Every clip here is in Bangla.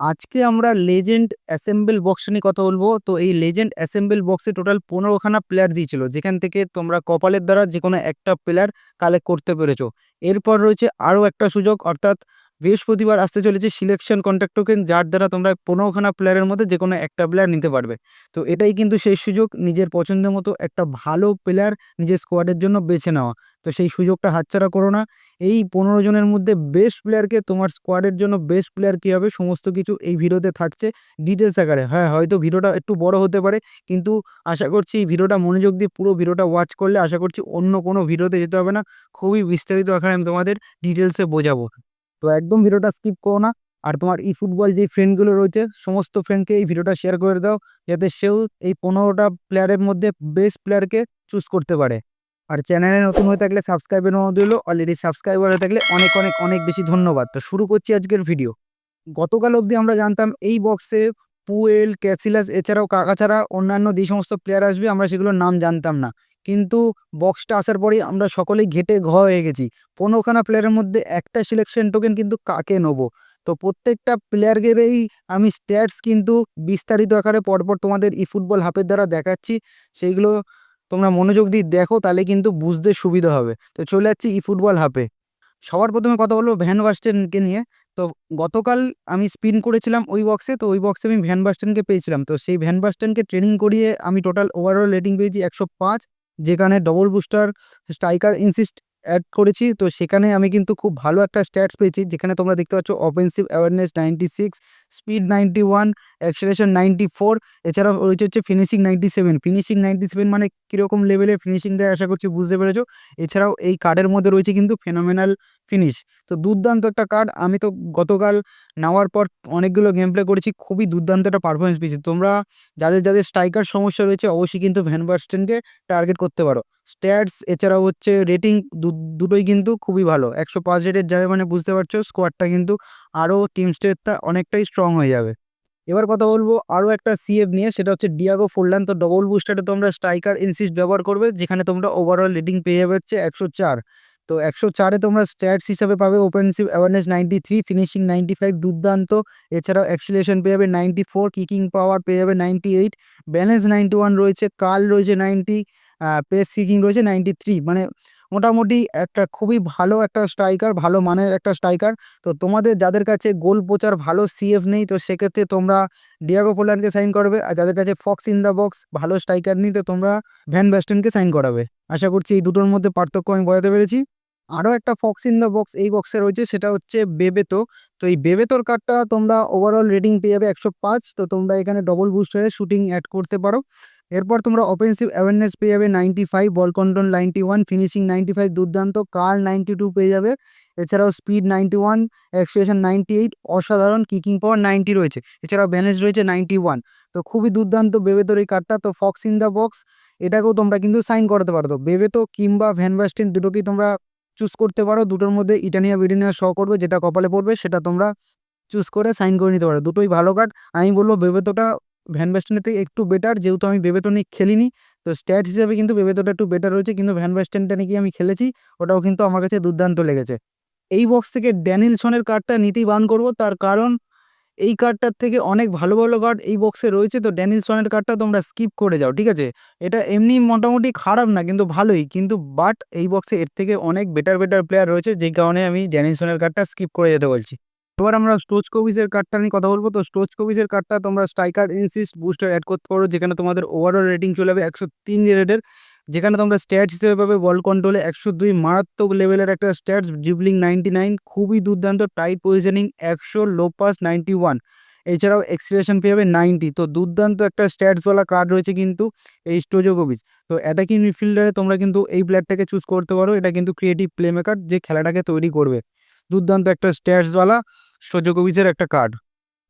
আজকে আমরা লেজেন্ড অ্যাসেম্বল বক্স নিয়ে কথা বলব। তো এই লেজেন্ড অ্যাসেম্বল বক্সে টোটাল পনেরোখানা প্লেয়ার দিয়েছিল। যেখান থেকে তোমরা কপালের দ্বারা যে কোনো একটা প্লেয়ার কালেক্ট করতে পেরেছ। এরপর রয়েছে আরও একটা সুযোগ, অর্থাৎ বৃহস্পতিবার আসতে চলেছে সিলেকশন কন্ট্যাক্ট টোকেন যার দ্বারা তোমরা পনেরোখানা প্লেয়ারের মধ্যে যে কোনো একটা প্লেয়ার নিতে পারবে। তো এটাই কিন্তু সেই সুযোগ, নিজের পছন্দের মতো একটা ভালো প্লেয়ার নিজের স্কোয়াডের জন্য বেছে নেওয়া। তো সেই সুযোগটা হাতছাড়া করো না। এই পনেরো জনের মধ্যে বেস্ট প্লেয়ারকে তোমার স্কোয়াডের জন্য বেস্ট প্লেয়ার কী হবে, সমস্ত কিছু এই ভিডিওতে থাকছে ডিটেলস আকারে। হ্যাঁ হয়তো ভিডিওটা একটু বড় হতে পারে, কিন্তু আশা করছি এই ভিডিওটা মনোযোগ দিয়ে পুরো ভিডিওটা ওয়াচ করলে আশা করছি অন্য কোনো ভিডিওতে যেতে হবে না। খুবই বিস্তারিত আকারে আমি তোমাদের ডিটেলসে বোঝাবো। তো একদম ভিডিওটা স্কিপ করো না। আর তোমার ই ফুটবল যেই ফ্রেন্ডগুলো রয়েছে, সমস্ত ফ্রেন্ডকে এই ভিডিওটা শেয়ার করে দাও, যাতে সেও এই পনেরোটা প্লেয়ারের মধ্যে বেস্ট প্লেয়ারকে চুজ করতে পারে। আর চ্যানেলে নতুন হয়ে থাকলে সাবস্ক্রাইবের অনুরোধ রইল অলরেডি সাবস্ক্রাইবার হয়ে থাকলে অনেক অনেক অনেক বেশি ধন্যবাদ। তো শুরু করছি আজকের ভিডিও গতকাল অবধি আমরা জানতাম এই বক্সে পুয়েল, ক্যাসিলাস, এছাড়াও কাকা ছাড়া অন্যান্য যে সমস্ত প্লেয়ার আসবে, আমরা সেগুলোর নাম জানতাম না। কিন্তু বক্সটা আসার পরেই আমরা সকলেই ঘেটে ঘ হয়ে গেছি। পনেরোখানা প্লেয়ারের মধ্যে একটা সিলেকশন টোকেন কিন্তু কাকে নেব? তো প্রত্যেকটা প্লেয়ারকেরই আমি স্ট্যাটস কিন্তু বিস্তারিত আকারে পরপর তোমাদের ই ফুটবল হাফের দ্বারা দেখাচ্ছি। সেইগুলো তোমরা মনোযোগ দিয়ে দেখো, তাহলে কিন্তু বুঝতে সুবিধা হবে। তো চলে যাচ্ছি ই ফুটবল হাফে সবার প্রথমে কথা বলব ভ্যান বাস্টেনকে নিয়ে। তো গতকাল আমি স্পিন করেছিলাম ওই বক্সে তো ওই বক্সে আমি ভ্যান বাস্টেনকে পেয়েছিলাম। তো সেই ভ্যান বাস্টেনকে ট্রেনিং করিয়ে আমি টোটাল ওভারঅল রেটিং পেয়েছি একশো পাঁচ। যেখানে double booster striker insist add করেছি। তো সেখানে আমি কিন্তু খুব ভালো একটা স্ট্যাটস পেয়েছি, যেখানে তোমরা দেখতে পাচ্ছ offensive awareness ninety six speed ninety one acceleration ninety four এছাড়াও রয়েছে হচ্ছে finishing ninety seven finishing ninety seven মানে কীরকম লেভেলের ফিনিশিং দেয় আশা করছি বুঝতে পেরেছ। এছাড়াও এই কার্ডের মধ্যে রয়েছে কিন্তু ফেনোমেনাল ফিনিশ তো দুর্দান্ত একটা কার্ড আমি তো গতকাল নেওয়ার পর অনেকগুলো গেম প্লে করেছি, খুবই দুর্দান্ত একটা পারফরমেন্স পেয়েছি। তোমরা যাদের যাদের স্ট্রাইকার সমস্যা রয়েছে, অবশ্যই কিন্তু ভ্যান বার্স্টেনকে টার্গেট করতে পারো। স্ট্যাটস এছাড়াও হচ্ছে রেটিং দুটোই কিন্তু খুবই ভালো। একশো পাঁচ রেটের যাবে মানে বুঝতে পারছ স্কোয়াডটা কিন্তু আরও টিম স্টেটটা অনেকটাই স্ট্রং হয়ে যাবে। এবার কথা বলব আরও একটা সিএফ নিয়ে, সেটা হচ্ছে ডিয়াগো ফোরলান তো ডবল বুস্টারে তোমরা স্ট্রাইকার ইনসিস্ট ব্যবহার করবে, যেখানে তোমরা ওভারঅল রেটিং পেয়ে যাবে হচ্ছে একশো চার। তো একশো চারে তোমরা স্ট্যাটস হিসাবে পাবে offensive awareness ninety three finishing ninety five দুর্দান্ত। এছাড়াও অ্যাক্সিলেশন পেয়ে যাবে নাইনটি ফোর কিকিং পাওয়ার পেয়ে যাবে ninety eight balance ninety one রয়েছে, কাল রয়েছে নাইনটি পেস সিকিং রয়েছে নাইনটি থ্রি মানে মোটামুটি একটা খুবই ভালো একটা স্ট্রাইকার ভালো মানের একটা স্ট্রাইকার তো তোমাদের যাদের কাছে গোল পোচার ভালো সিএফ নেই, তো সেক্ষেত্রে তোমরা ডিয়াগো পোল্যান্ডকে সাইন করবে। আর যাদের কাছে ফক্স ইন দ্য বক্স ভালো স্ট্রাইকার নেই, তো তোমরা ভ্যান ব্যাস্টনকে সাইন করাবে। আশা করছি এই দুটোর মধ্যে পার্থক্য আমি বোঝাতে পেরেছি। আরও একটা ফক্স ইন দ্য বক্স এই বক্সে রয়েছে, সেটা হচ্ছে বেবেতো তো এই বেবেতোর কার্ডটা তোমরা ওভারঅল রেটিং পেয়ে যাবে একশো পাঁচ, তো তোমরা এখানে ডবল বুস্ট হয়ে শুটিং অ্যাড করতে পারো। এরপর তোমরা অফেন্সিভ অ্যাওয়ারনেস পেয়ে যাবে ninety five ball control ninety one finishing ninety five দুর্দান্ত কার নাইনটি টু পেয়ে যাবে। এছাড়াও speed ninety one expression ninety eight অসাধারণ কিকিং পাওয়ার নাইনটি রয়েছে। এছাড়াও ব্যালেন্স রয়েছে নাইনটি ওয়ান তো খুবই দুর্দান্ত বেবেতোর এই কার্ডটা তো ফক্স ইন দ্য বক্স এটাকেও তোমরা কিন্তু সাইন করাতে পারো। তো বেবেতো কিংবা ভ্যান ব্যাস্টিন দুটোকেই তোমরা চুজ করতে পারো। দুটোর মধ্যে ইটানিয়া বিটানিয়া শ করবে, যেটা কপালে পড়বে, সেটা তোমরা চুজ করে সাইন করে নিতে পারো। দুটোই ভালো কার্ড আমি বলব বেবেতোটা ভ্যান ব্যাস্টেনের থেকে একটু বেটার যেহেতু আমি বেবেতো নিয়ে খেলিনি, তো স্ট্যাট হিসেবে কিন্তু বেবেতোটা একটু বেটার রয়েছে, কিন্তু ভ্যান ব্যাস্টেনটা নাকি আমি খেলেছি, ওটাও কিন্তু আমার কাছে দুর্দান্ত লেগেছে। এই বক্স থেকে ড্যানিলসনের কার্ডটা নিতেই বান করব, তার কারণ এই কার্ডটার থেকে অনেক ভালো ভালো কার্ড এই বক্সে রয়েছে। তো ড্যানিলসনের কার্ডটা তোমরা স্কিপ করে যাও, ঠিক আছে? এটা এমনি মোটামুটি খারাপ না, কিন্তু ভালোই। কিন্তু বাট এই বক্সে এর থেকে অনেক বেটার বেটার প্লেয়ার রয়েছে, যেই কারণে আমি ড্যানিলসনের কার্ডটা স্কিপ করে যেতে বলছি। এবার আমরা স্টোচ কবিজের কার্ডটা নিয়ে কথা বলব। তো স্টোচ কবিজের কার্ডটা তোমরা স্ট্রাইকার ইনসিস্ট বুস্টার অ্যাড করতে পারো, যেখানে তোমাদের ওভারঅল রেটিং চলে যাবে একশো তিন রেটের যেখানে তোমরা স্ট্যাটস হিসেবে পাবে বল কন্ট্রোলে একশো দুই মারাত্মক লেভেলের একটা স্ট্যাটস জিবলিং নাইনটি নাইন খুবই দুর্দান্ত টাইট পজিশনিং একশো লো পাস নাইনটি ওয়ান এছাড়াও এক্সিলেশন পেয়ে যাবে নাইনটি তো দুর্দান্ত একটা স্ট্যাটসওয়ালা কার্ড রয়েছে কিন্তু এই স্টোজোকোভিচ তো অ্যাটাকিং মিডফিল্ডারে তোমরা কিন্তু এই প্লেয়ারটাকে চুজ করতে পারো। এটা কিন্তু ক্রিয়েটিভ প্লে মেকার যে খেলাটাকে তৈরি করবে। দুর্দান্ত একটা স্ট্যাটসওয়ালা স্টোজোকোভিচের একটা কার্ড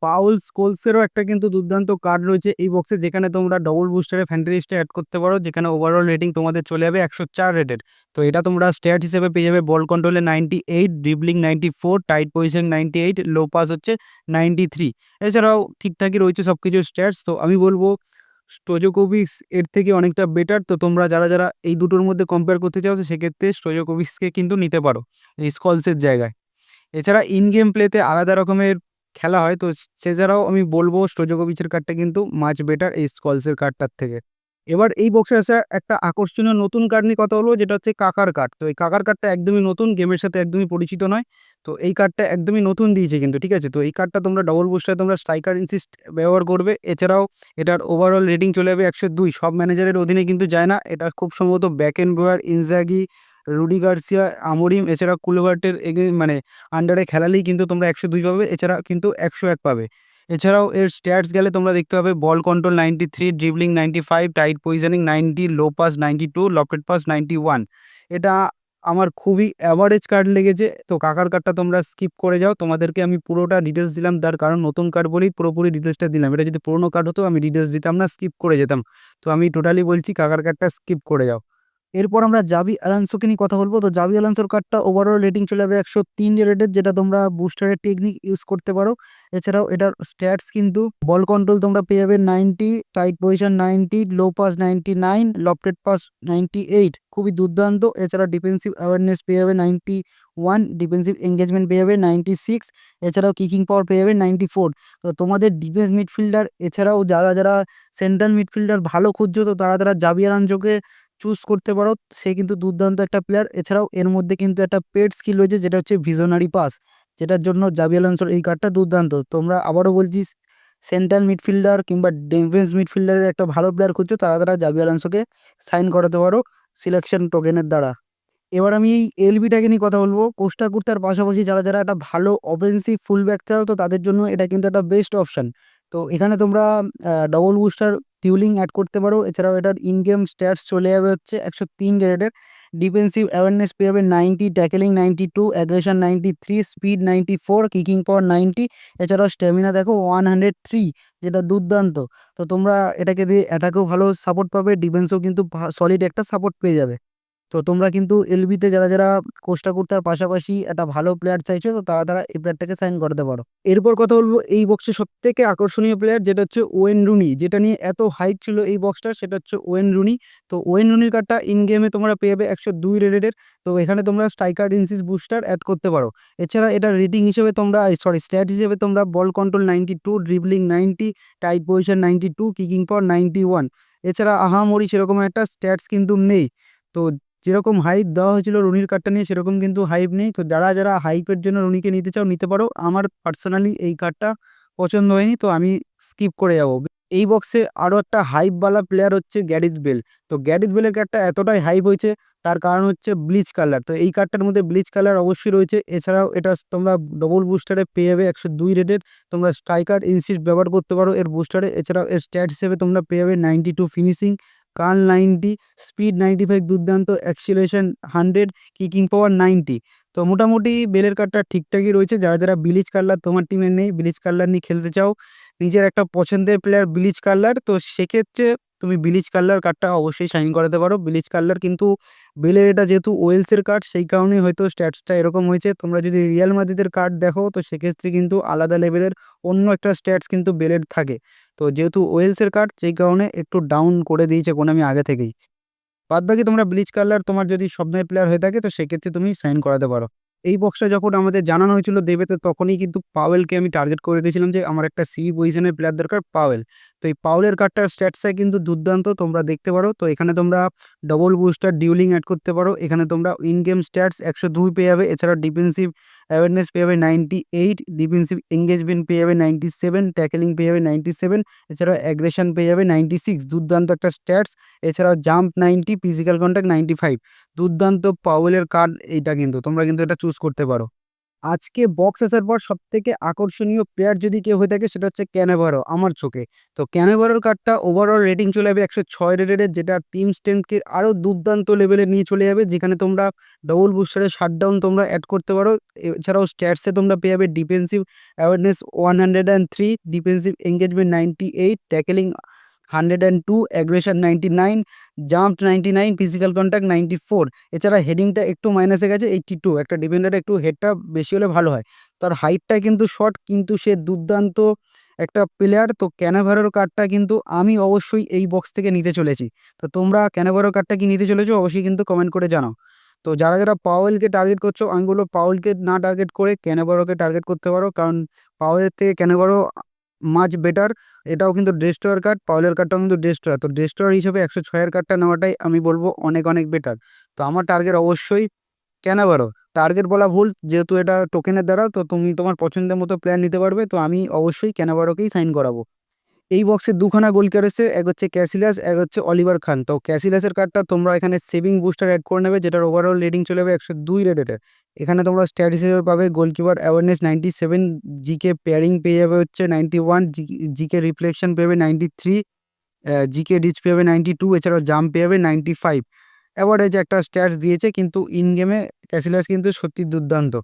পাউল স্কোলসেরও একটা কিন্তু দুর্দান্ত কার্ড রয়েছে এই বক্সে যেখানে তোমরা ডবল বুস্টারে ফ্যান্টারিস্টে অ্যাড করতে পারো, যেখানে ওভারঅল রেটিং তোমাদের চলে যাবে একশো চার রেটের তো এটা তোমরা স্ট্যাট হিসেবে পেয়ে যাবে বল কন্ট্রোলে ninety eight dribbling ninety four tight position ninety eight low pass হচ্ছে নাইনটি থ্রি এছাড়াও ঠিকঠাকই রয়েছে সব কিছু স্ট্যাটস তো আমি বলব স্টোজোকোভিক্স এর থেকে অনেকটা বেটার তো তোমরা যারা যারা এই দুটোর মধ্যে কম্পেয়ার করতে চাও সেক্ষেত্রে স্টোজোকোভিক্সকে কিন্তু নিতে পারো এই স্কলসের জায়গায়। এছাড়া ইন গেম প্লেতে আলাদা রকমের খেলা হয়। তো সেছাড়াও আমি বলব স্টোজোকোভিচের কার্ডটা কিন্তু মাছ বেটার এই স্কলসের কার্ডটার থেকে। এবার এই বক্সে আসা একটা আকর্ষণীয় নতুন কার্ড নিয়ে কথা বলব যেটা হচ্ছে কাকার কার্ড তো এই কাকার কার্ডটা একদমই নতুন গেমের সাথে একদমই পরিচিত নয়। তো এই কার্ডটা একদমই নতুন দিয়েছে কিন্তু, ঠিক আছে? তো এই কার্ডটা তোমরা ডবল বুস্টারে তোমরা স্ট্রাইকার ইনসিস্ট ব্যবহার করবে। এছাড়াও এটার ওভারঅল রেটিং চলে যাবে একশো দুই। সব ম্যানেজারের অধীনে কিন্তু যায় না। এটা খুব সম্ভবত back end Bowyer Inzaghi Rudi Garcia, Amorim, এছাড়া কুলভার্টের মানে আন্ডারে খেলালেই কিন্তু তোমরা একশো দুই পাবে, এছাড়া কিন্তু একশো এক পাবে। এছাড়াও এর স্ট্যাটস গেলে তোমরা দেখতে পাবে ball control ninety three dribbling ninety five tight positioning ninety low pass ninety two lofted pass ninety one এটা আমার খুবই অ্যাভারেজ কার্ড লেগেছে, তো কাকার কার্ডটা তোমরা স্কিপ করে যাও। তোমাদেরকে আমি পুরোটা ডিটেলস দিলাম, তার কারণ নতুন কার্ড বলেই পুরোপুরি ডিটেলসটা দিলাম। এটা যদি পুরোনো কার্ড হতো, আমি ডিটেলস দিতাম না স্কিপ করে যেতাম। তো আমি টোটালি বলছি, কাকার কার্ডটা স্কিপ করে যাও। এরপর আমরা জাবি অ্যালান্সোকে নিয়ে কথা বলব। তো জাবি অ্যালান্সোর কার্ডটা ওভারঅল রেটিং চলে যাবে একশো তিন রেটের যেটা তোমরা বুস্টারের টেকনিক ইউজ করতে পারো। এছাড়াও এটার স্ট্যাটস কিন্তু বল কন্ট্রোল তোমরা পেয়ে যাবে ninety tight position ninety low pass ninety nine lofted pass ninety eight খুবই দুর্দান্ত। এছাড়া ডিফেন্সিভ অ্যাওয়ারনেস পেয়ে যাবে নাইনটি ওয়ান ডিফেন্সিভ এঙ্গেজমেন্ট পেয়ে যাবে নাইনটি সিক্স এছাড়াও কিকিং পাওয়ার পেয়ে যাবে নাইনটি ফোর তো তোমাদের ডিফেন্স মিডফিল্ডার এছাড়াও যারা যারা সেন্ট্রাল মিডফিল্ডার ভালো খুঁজছো, তো তারা তারা জাবি অ্যালান্সোকে চুজ করতে পারো, সে কিন্তু দুর্দান্ত একটা প্লেয়ার এছাড়াও এর মধ্যে কিন্তু একটা পেড স্কিল রয়েছে, যেটা হচ্ছে ভিজনারি পাস যেটার জন্য জাবি আলান্সোর এই কার্ডটা দুর্দান্ত। তোমরা আবারও বলছি সেন্ট্রাল মিডফিল্ডার কিংবা ডিফেন্স মিডফিল্ডারের একটা ভালো প্লেয়ার খুঁজছো, তারা তারা জাবি আলান্সোকে সাইন করাতে পারো সিলেকশন টোকেনের দ্বারা। এবার আমি এই এলবিটাকে নিয়ে কথা বলব। কোস্টা কুর্তার পাশাপাশি যারা যারা একটা ভালো অফেন্সিভ ফুল ব্যাক চাও, তো তাদের জন্য এটা কিন্তু একটা বেস্ট অপশান তো এখানে তোমরা ডবল বুস্টার টিউলিং অ্যাড করতে পারো। এছাড়াও এটার ইন গেম স্ট্যাটস চলে যাবে হচ্ছে একশো তিন গ্রেডের ডিফেন্সিভ অ্যাওয়ারনেস পেয়ে যাবে ninety tackling ninety two aggression ninety three speed ninety four kicking power ninety এছাড়াও স্ট্যামিনা দেখো ওয়ান হান্ড্রেড থ্রি যেটা দুর্দান্ত। তো তোমরা এটাকে দিয়ে অ্যাটাকেও ভালো সাপোর্ট পাবে ডিফেন্সেও কিন্তু সলিড একটা সাপোর্ট পেয়ে যাবে। তো তোমরা কিন্তু এলবিতে যারা যারা কোস্টা কুর্তার পাশাপাশি একটা ভালো প্লেয়ার চাইছো, তো তারা তারা এই প্লেয়ারটাকে সাইন করতে পারো। এরপর কথা বলব এই বক্সে সব থেকে আকর্ষণীয় প্লেয়ার যেটা হচ্ছে ওয়েন রুনি যেটা নিয়ে এত হাইট ছিল এই বক্সটার সেটা হচ্ছে ওয়েন রুনি তো ওয়েন রুনির কার্ডটা ইন গেমে তোমরা পেয়ে যাবে একশো দুই রেটের তো এখানে তোমরা স্ট্রাইকার ইনসিস বুস্টার অ্যাড করতে পারো। এছাড়া এটা রেটিং হিসেবে তোমরা সরি স্ট্যাট হিসেবে তোমরা ball control ninety two dribbling ninety tight position ninety two kicking power ninety one এছাড়া আহামরি সেরকম একটা স্ট্যাটস কিন্তু নেই। তো যেরকম হাইপ দেওয়া হয়েছিল রুনির কার্ডটা নিয়ে, সেরকম কিন্তু হাইপ নেই। তো যারা যারা হাইপের জন্য রুনিকে নিতে চাও, নিতে পারো। আমার পার্সোনালি এই কার্ডটা পছন্দ হয়নি, তো আমি স্কিপ করে যাব। এই বক্সে আরও একটা হাইপওয়ালা প্লেয়ার হচ্ছে গ্যারিথ বেল তো গ্যারিথ বেলের কার্ডটা এতটাই হাইপ হয়েছে, তার কারণ হচ্ছে ব্লিচ কালার তো এই কার্ডটার মধ্যে ব্লিচ কালার অবশ্যই রয়েছে। এছাড়াও এটা তোমরা ডবল বুস্টারে পেয়ে যাবে একশো দুই রেটের তোমরা স্ট্রাইকার ইনসিস্ট ব্যবহার করতে পারো এর বুস্টারে এছাড়াও এর স্ট্যাট হিসেবে তোমরা পেয়ে যাবে ninety two finishing curl ninety, speed ninety five, দুর্দান্ত acceleration hundred, kicking power ninety. তো মোটামুটি বেলের কার্ডটা ঠিকঠাকই রয়েছে। যারা যারা বিলিজ কালার তোমার টিমে নেই বিলিজ কালার নিয়ে খেলতে চাও, নিজের একটা পছন্দের প্লেয়ার বিলিজ কালার তো সেক্ষেত্রে তুমি বিলিজ কালার কার্ডটা অবশ্যই সাইন করাতে পারো। বিলিজ কালার কিন্তু বেলের এটা যেহেতু ওয়েলসের কার্ড সেই কারণেই হয়তো স্ট্যাটসটা এরকম হয়েছে। তোমরা যদি রিয়াল মাদিদের কার্ড দেখো, তো সেক্ষেত্রে কিন্তু আলাদা লেভেলের অন্য একটা স্ট্যাটস কিন্তু বেলের থাকে। তো যেহেতু ওয়েলসের কার্ড সেই কারণে একটু ডাউন করে দিয়েছে কোন আমি আগে থেকেই। বাদবাকি তোমরা ব্লিচ কালার তোমার যদি স্বপ্নের প্লেয়ার হয়ে থাকে, তো সেক্ষেত্রে তুমি সাইন করাতে পারো। এই বক্সটা যখন আমাদের জানানো হয়েছিল দেবে তো তখনই কিন্তু পাওয়েলকে আমি টার্গেট করে দিয়েছিলাম যে আমার একটা সি পজিশনের প্লেয়ার দরকার পাওয়েল তো এই পাওয়েলের কার্ডটার স্ট্যাটসে কিন্তু দুর্দান্ত, তোমরা দেখতে পারো। তো এখানে তোমরা ডবল বুস্টার ডিউলিং অ্যাড করতে পারো। এখানে তোমরা ইন গেম স্ট্যাটস একশো দুই পেয়ে যাবে। এছাড়া ডিফেন্সিভ অ্যাওয়ারনেস পেয়ে যাবে নাইনটি এইট ডিফেন্সিভ এঙ্গেজমেন্ট পেয়ে যাবে নাইনটি সেভেন ট্যাকেলিং পেয়ে যাবে নাইনটি সেভেন এছাড়াও অ্যাগ্রেশন পেয়ে যাবে নাইনটি সিক্স দুর্দান্ত একটা স্ট্যাটস এছাড়াও jump ninety physical contact ninety five দুর্দান্ত পাওয়েলের কার্ড এইটা কিন্তু, তোমরা কিন্তু এটা চুজ করতে পারো। আজকে বক্স আসার পর সব থেকে আকর্ষণীয় প্লেয়ার যদি কেউ হয়ে থাকে সেটা হচ্ছে ক্যানেভারো আমার চোখে। তো ক্যানেভারোর কার্ডটা ওভারঅল রেটিং চলে যাবে একশো ছয় রেটের যেটা টিম স্ট্রেংথকে আরও দুর্দান্ত লেভেলে নিয়ে চলে যাবে, যেখানে তোমরা ডবল বুস্টারে শাটডাউন তোমরা অ্যাড করতে পারো। এছাড়াও স্ট্যাটসে তোমরা পেয়ে যাবে defensive awareness one hundred and three defensive engagement ninety eight tackling hundred and two aggression ninety nine jump ninety nine physical contact ninety four এছাড়া হেডিংটা একটু মাইনাসে গেছে এইটটি টু একটা ডিফেন্ডার একটু হেডটা বেশি হলে ভালো হয়। তার হাইটটা কিন্তু শর্ট কিন্তু সে দুর্দান্ত একটা প্লেয়ার তো ক্যানাভারোর কার্ডটা কিন্তু আমি অবশ্যই এই বক্স থেকে নিতে চলেছি। তো তোমরা ক্যানাভারোর কার্ডটা কি নিতে চলেছো, অবশ্যই কিন্তু কমেন্ট করে জানাও। তো যারা যারা পাওয়েলকে টার্গেট করছ, আমি বলব পাওয়েলকে না টার্গেট করে ক্যানেবারোকে টার্গেট করতে পারো। কারণ পাওয়েলের থেকে ক্যানেবারো মাচ বেটার এটাও কিন্তু ডেস্ট্রয়ার কার্ড পাওয়েলের কার্ডটাও কিন্তু ডেস্ট্রয়ার তো ডেস্ট্রয়ার হিসেবে একশো ছয়ের কার্ডটা নেওয়াটাই আমি বলব অনেক অনেক বেটার তো আমার টার্গেট অবশ্যই ক্যানাবারো টার্গেট বলা ভুল, যেহেতু এটা টোকেনের দ্বারা, তো তুমি তোমার পছন্দের মতো প্ল্যান নিতে পারবে। তো আমি অবশ্যই ক্যানাবারোকেই সাইন করাবো। এই বক্সে দুখানা গোলকার এসে এক হচ্ছে ক্যাসিলাস, এক হচ্ছে অলিভার খান। তো ক্যাসিলাসের কার্ডটা তোমরা এখানে সেভিং বুস্টার অ্যাড করে নেবে, যেটার ওভারঅল রেটিং চলে যাবে একশো দুই রেটের এখানে তোমরা স্ট্যাটিস হিসেবে পাবে goalkeeper awareness ninety seven GK parrying পেয়ে যাবে হচ্ছে নাইনটি ওয়ান জিকে রিফ্লেকশন পেয়ে যাবে নাইনটি থ্রি জিকে রিচ পেয়ে যাবে নাইনটি টু এছাড়াও জাম্প পেয়ে যাবে নাইনটি ফাইভ অ্যাভারেজ একটা স্ট্যাটস দিয়েছে, কিন্তু ইন গেমে ক্যাসিলাস কিন্তু সত্যি দুর্দান্ত।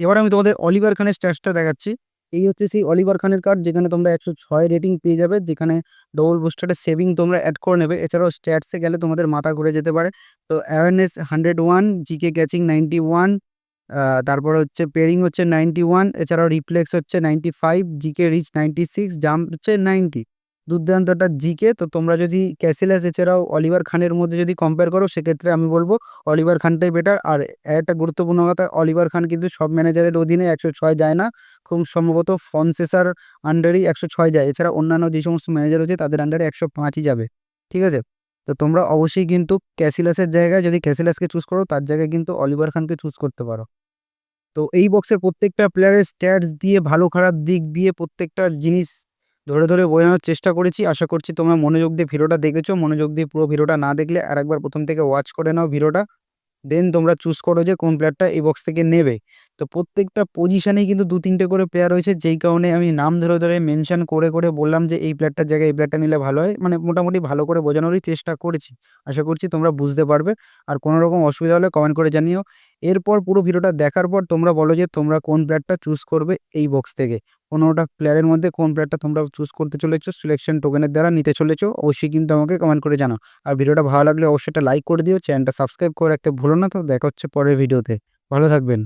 এবার আমি তোমাদের অলিভার খানের স্ট্যাটসটা দেখাচ্ছি। এই হচ্ছে সেই অলিভার খানের কার্ড যেখানে তোমরা একশো ছয় রেটিং পেয়ে যাবে, যেখানে ডবল বুস্টারের সেভিং তোমরা অ্যাড করে নেবে। এছাড়াও স্ট্যাটসে গেলে তোমাদের মাথা ঘুরে যেতে পারে। তো awareness hundred one GK catching ninety one তারপর হচ্ছে পেরিং হচ্ছে নাইনটি ওয়ান এছাড়াও রিফ্লেক্স হচ্ছে ninety five GK reach ninety six jump হচ্ছে নাইনটি দুর্দান্ত একটা জিকে, তো তোমরা যদি ক্যাসিলাস, এছাড়াও অলিভার খানের মধ্যে যদি কম্পেয়ার করো, সেক্ষেত্রে আমি বলব অলিভার খানটাই বেটার আর একটা গুরুত্বপূর্ণ কথা, অলিভার খান কিন্তু সব ম্যানেজারের অধীনে একশো ছয় যায় না। খুব সম্ভবত ফনসেসার আন্ডারেই একশো ছয় যায়। এছাড়া অন্যান্য যে সমস্ত ম্যানেজার রয়েছে, তাদের আন্ডারে একশো পাঁচই যাবে। ঠিক আছে? তো তোমরা অবশ্যই কিন্তু ক্যাসিলাসের জায়গায় যদি ক্যাসিলাসকে চুজ করো, তার জায়গায় কিন্তু অলিভার খানকে চুজ করতে পারো। তো এই বক্সের প্রত্যেকটা প্লেয়ারের স্ট্যাটস দিয়ে, ভালো খারাপ দিক দিয়ে প্রত্যেকটা জিনিস ধরে ধরে বোঝানোর চেষ্টা করেছি। আশা করছি তোমরা মনোযোগ দিয়ে ভিডিওটা দেখেছ। মনোযোগ দিয়ে পুরো ভিডিওটা না দেখলে আর একবার প্রথম থেকে ওয়াচ করে নাও ভিডিওটা। দেন তোমরা চুজ করো যে কোন প্লেয়ারটা এই বক্স থেকে নেবে। তো প্রত্যেকটা পজিশনেই কিন্তু দু তিনটে করে প্লেয়ার রয়েছে। যেই কারণে আমি নাম ধরে ধরে মেনশন করে করে বললাম যে এই প্লেয়ারটার জায়গায় এই প্লেয়ারটা নিলে ভালো হয়। মানে মোটামুটি ভালো করে বোঝানোরই চেষ্টা করেছি। আশা করছি তোমরা বুঝতে পারবে। আর কোনো রকম অসুবিধা হলে কমেন্ট করে জানিও। এরপর পুরো ভিডিওটা দেখার পর তোমরা বলো যে তোমরা কোন প্লেয়ারটা চুজ করবে এই বক্স থেকে। পনেরোটা প্লেয়ারের মধ্যে কোন প্লেয়ারটা তোমরা চুজ করতে চলেছো সিলেকশন টোকেনের দ্বারা নিতে চলেছো, অবশ্যই কিন্তু আমাকে কমেন্ট করে জানাও। আর ভিডিওটা ভালো লাগলে অবশ্যই একটা লাইক করে দিও চ্যানেলটা সাবস্ক্রাইব করে রাখতে ভুলো না তো, দেখা হচ্ছে পরের ভিডিওতে ভালো থাকবেন।